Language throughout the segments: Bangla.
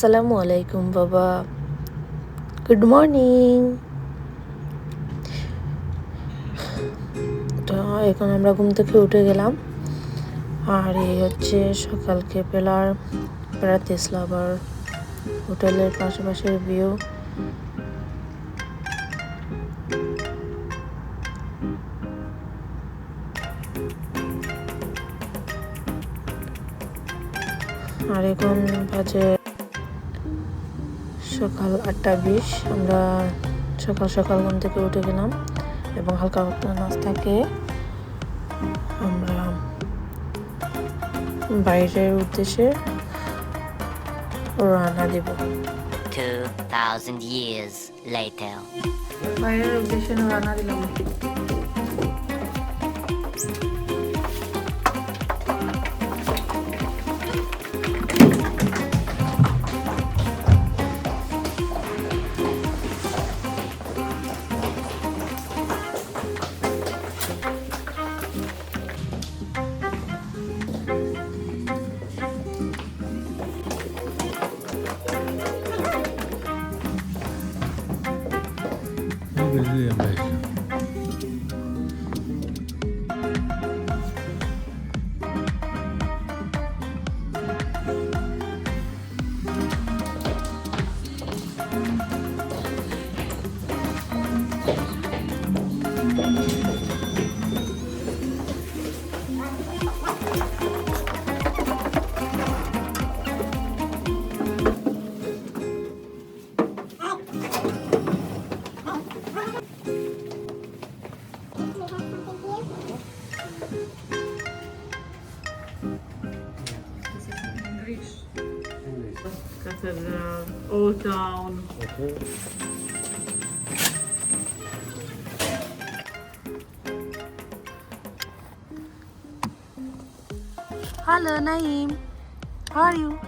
আসসালামু আলাইকুম, বাবা। গুড মর্নিং তো এখন আমরা ঘুম থেকে উঠে গেলাম। আর এই হচ্ছে সকালকে পেলার প্রাতিসলা আবার হোটেলের পাশাপাশির ভিউ আর এখন বাজে সকাল আটটা বিশ আমরা সকাল সকাল ঘুম থেকে উঠে গেলাম এবং হালকা হালকা নাস্তা খেয়ে আমরা বাইরের উদ্দেশ্যে রান্না দেব 2,000 years later. বাইরের উদ্দেশ্যে রান্না দিলাম Every day amazing. Old Town. Hello, Naeem. How are you?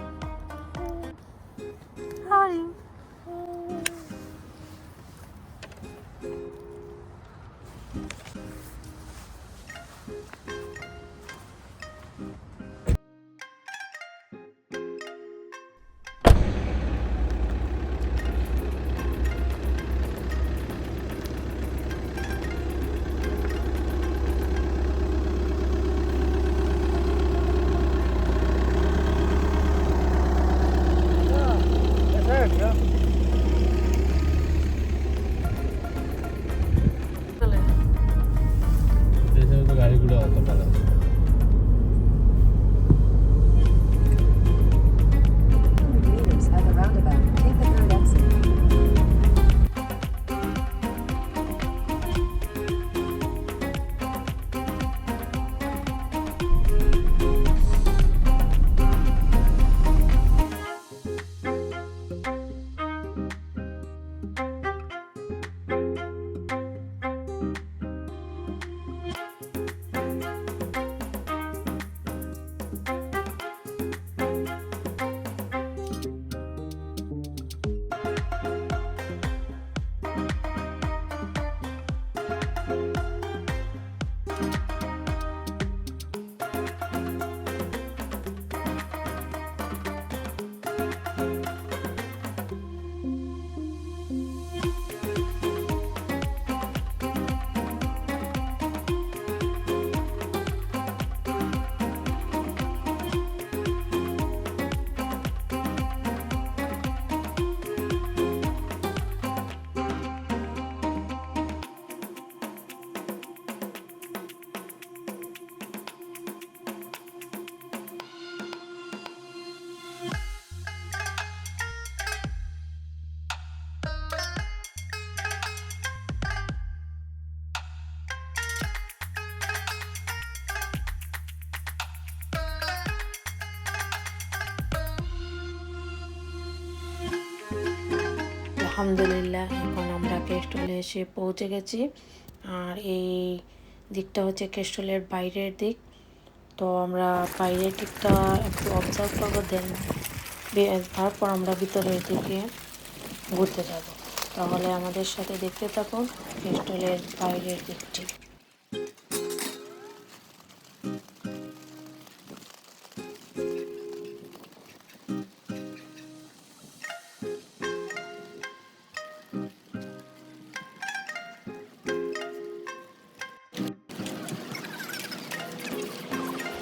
আলহামদুলিল্লাহ, এখন আমরা কেস্টলে এসে পৌঁছে গেছি। আর এই দিকটা হচ্ছে কেস্টলের বাইরের দিক। তো আমরা বাইরের দিকটা একটু অবজার্ভ করব দেন তারপর আমরা ভিতরের দিকে ঘুরতে যাব। তাহলে আমাদের সাথে দেখতে থাকুন কেস্টলের বাইরের দিকটি।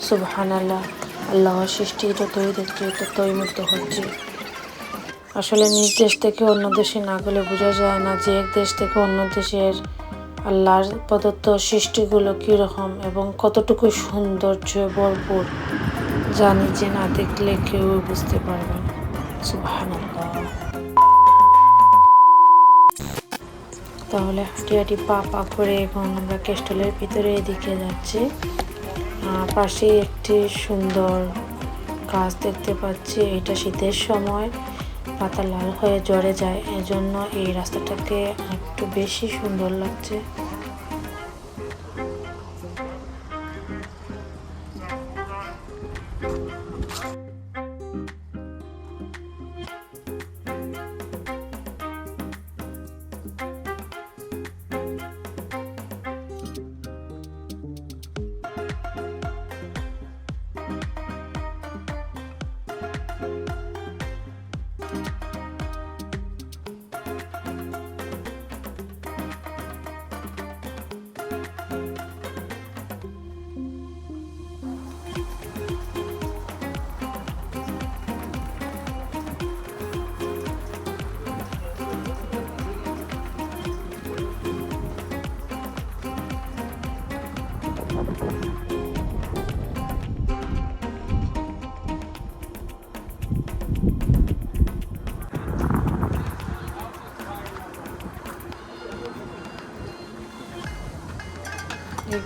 সুবহান আল্লাহ আল্লাহর সৃষ্টি যতই দেখছি ততই মুগ্ধ হচ্ছে। আসলে নিজ দেশ থেকে অন্য দেশে না গেলে বোঝা যায় না যে এক দেশ থেকে অন্য দেশের আল্লাহর প্রদত্ত সৃষ্টিগুলো কীরকম এবং কতটুকু সৌন্দর্য ভরপুর, যা নিজে না দেখলে কেউ বুঝতে পারবে না। সুবহান তাহলে হাঁটি হাঁটি পা পা করে এখন আমরা কেস্টলের ভিতরে এদিকে যাচ্ছি। পাশেই একটি সুন্দর গাছ দেখতে পাচ্ছি। এটা শীতের সময় পাতা লাল হয়ে জ্বরে যায়। এজন্য এই রাস্তাটাকে একটু বেশি সুন্দর লাগছে।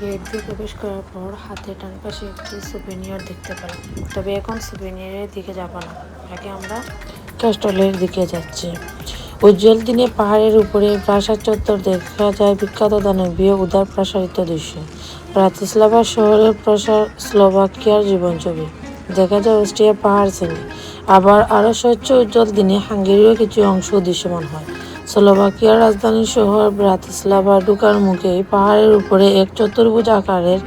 গেট দিয়ে প্রবেশ করার পর হাতে ডান পাশে একটি সুভেনিয়ার দেখতে পেলাম তবে এখন সুভেনিয়ারের দিকে যাব না। আগে আমরা ক্যাস্টলের দিকে যাচ্ছি। উজ্জ্বল দিনে পাহাড়ের উপরে প্রাসাদ চত্বর দেখা যায় বিখ্যাত দানবীয় উদার প্রসারিত দৃশ্য। ব্রাতিস্লাভা শহরের প্রসার স্লোভাকিয়ার জীবন ছবি দেখা যায় অস্ট্রিয়া পাহাড় শ্রেণি। আবার আরও স্বচ্ছ উজ্জ্বল দিনে হাঙ্গেরিরও কিছু অংশ দৃশ্যমান হয়। স্লোভাকিয়ার রাজধানী শহর ব্রাতিস্লাভা ঢুকার মুখেই পাহাড়ের উপরে এক চতুর্ভুজ আকারের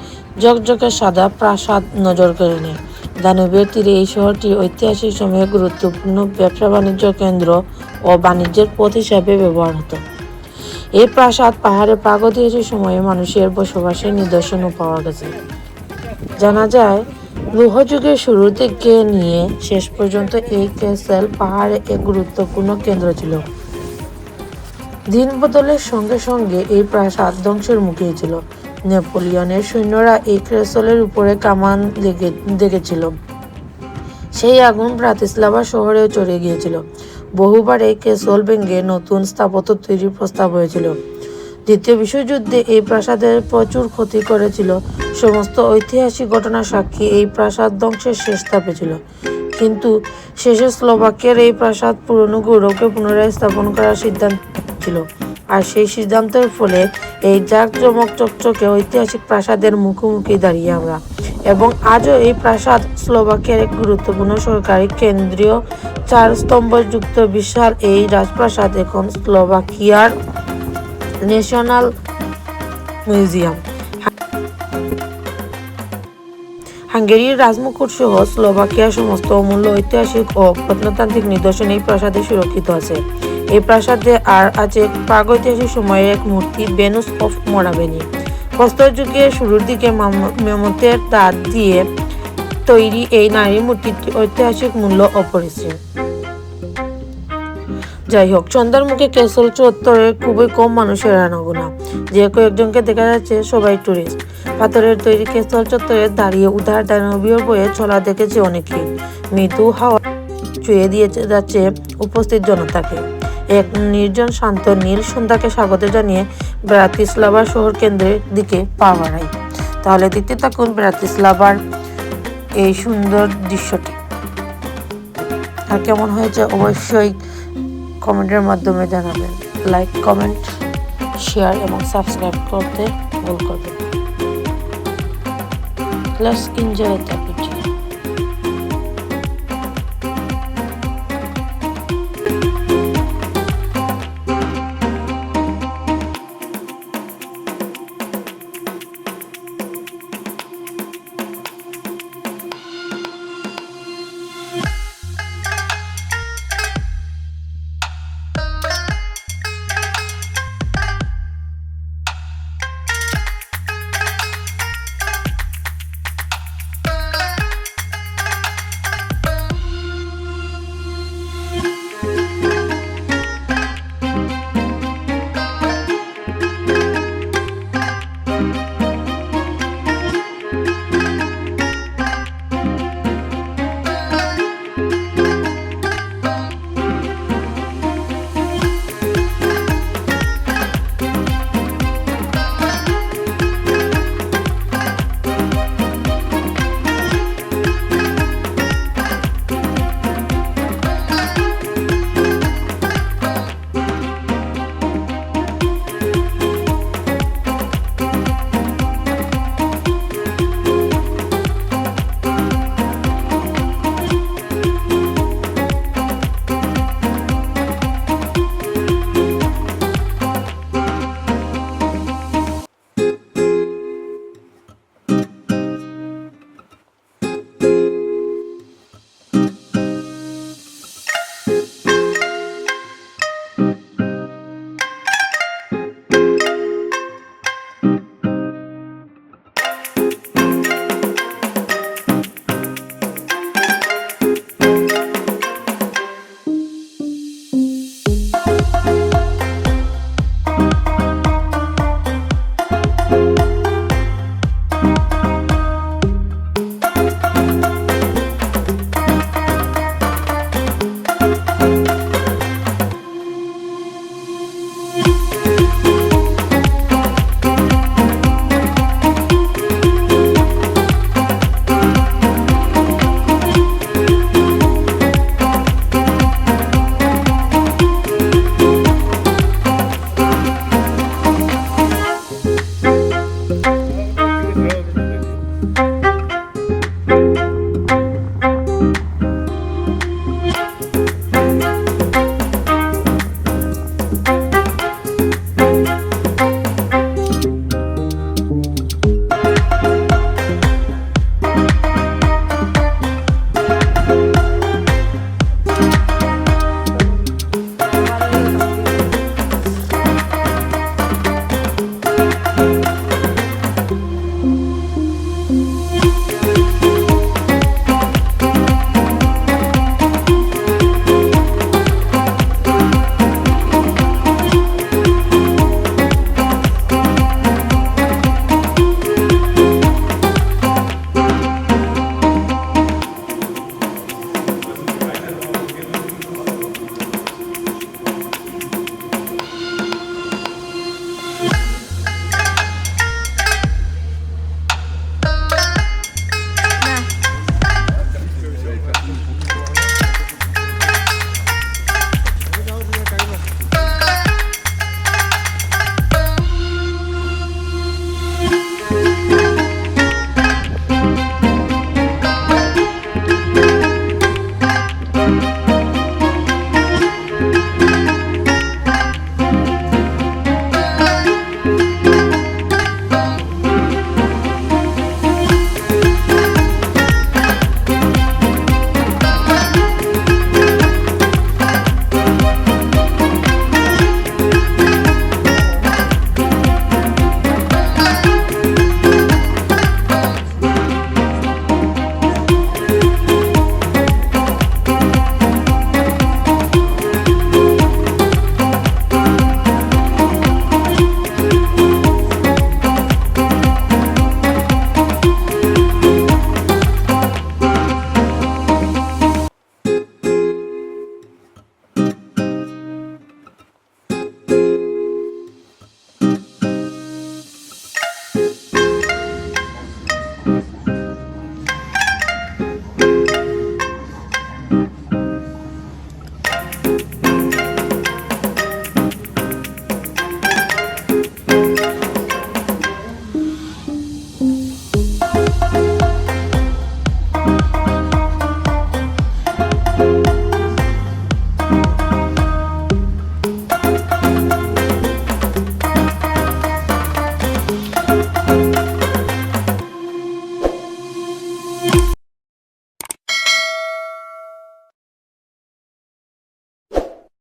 ঝকঝকে সাদা প্রাসাদ নজর কেড়ে নেয়। দানবের তীরে এই শহরটি ঐতিহাসিক সময়ে গুরুত্বপূর্ণ ব্যবসা বাণিজ্য কেন্দ্র ও বাণিজ্যের পথ হিসাবে ব্যবহার হতো। এই প্রাসাদ পাহাড়ে প্রাগৈতিহাসিক সময়ে মানুষের বসবাসের নিদর্শনও পাওয়া গেছে। জানা যায় লোহযুগের শুরু থেকে নিয়ে শেষ পর্যন্ত এই ক্যাসেল পাহাড়ে এক গুরুত্বপূর্ণ কেন্দ্র ছিল। দিন বদলের সঙ্গে সঙ্গে এই প্রাসাদ ধ্বংসের মুখে ছিল। নেপোলিয়নের সৈন্যরা এই ক্রেসলের উপরে কামান লেগে দেখেছিল। সেই আগুন ব্রাতিস্লাভা শহরেও চড়ে গিয়েছিল। বহুবার এই কেসল ভেঙে নতুন স্থাপত্য তৈরির প্রস্তাব হয়েছিল। দ্বিতীয় বিশ্বযুদ্ধে এই প্রাসাদের প্রচুর ক্ষতি করেছিল। সমস্ত ঐতিহাসিক ঘটনা সাক্ষী এই প্রাসাদ ধ্বংসের শেষ ছিল। কিন্তু শেষে স্লোভাকিয়ার এই প্রাসাদ পুরনো গৌরবকে পুনরায় স্থাপন করার সিদ্ধান্ত ছিল। আর সেই সিদ্ধান্তের ফলে এই জাঁকজমক চকচকে ঐতিহাসিক প্রাসাদের মুখোমুখি দাঁড়িয়ে আমরা। এবং আজও এই প্রাসাদ স্লোভাকিয়ার এক গুরুত্বপূর্ণ সরকারি কেন্দ্রীয় চার স্তম্ভযুক্ত বিশাল এই রাজপ্রাসাদ এখন স্লোভাকিয়ার ন্যাশনাল মিউজিয়াম। হাঙ্গেরির রাজমুকুট সহ স্লোভাকিয়ার সমস্ত অমূল্য ঐতিহাসিক ও প্রত্নতান্ত্রিক নিদর্শন এই প্রাসাদে সুরক্ষিত আছে। এই প্রাসাদে আর আছে প্রাগৈতিহাসিক সময়ের এক মূর্তি বেনুস অফ মোরাবেনি প্রস্তর যুগের শুরুর দিকে মেমতের দাঁত দিয়ে তৈরি এই নারী মূর্তিটি ঐতিহাসিক মূল্য অপরিসীম। যাই হোক সন্ধ্যার মুখে ক্যাসল চত্বরে খুবই কম মানুষের আনাগোনা। যে কয়েকজনকে দেখা যাচ্ছে সবাই টুরিস্ট পাথরের তৈরি ক্যাসল চত্বরে দাঁড়িয়ে উদার দানবীয় বয়ে চলা দেখেছে অনেকে। মৃদু হাওয়া চুয়ে দিয়ে যাচ্ছে উপস্থিত জনতাকে। এক নির্জন শান্ত নীল সন্ধ্যাকে স্বাগত জানিয়ে ব্রাতিস্লাভার শহর কেন্দ্রের দিকে পা বাড়াই তাহলে দেখতে থাকুন ব্রাতিস্লাভার এই সুন্দর দৃশ্যটি। আর কেমন হয়েছে অবশ্যই কমেন্টের মাধ্যমে জানাবেন। লাইক, কমেন্ট, শেয়ার এবং সাবস্ক্রাইব করতে ভুল করবেন লেটস এনজয় দ্য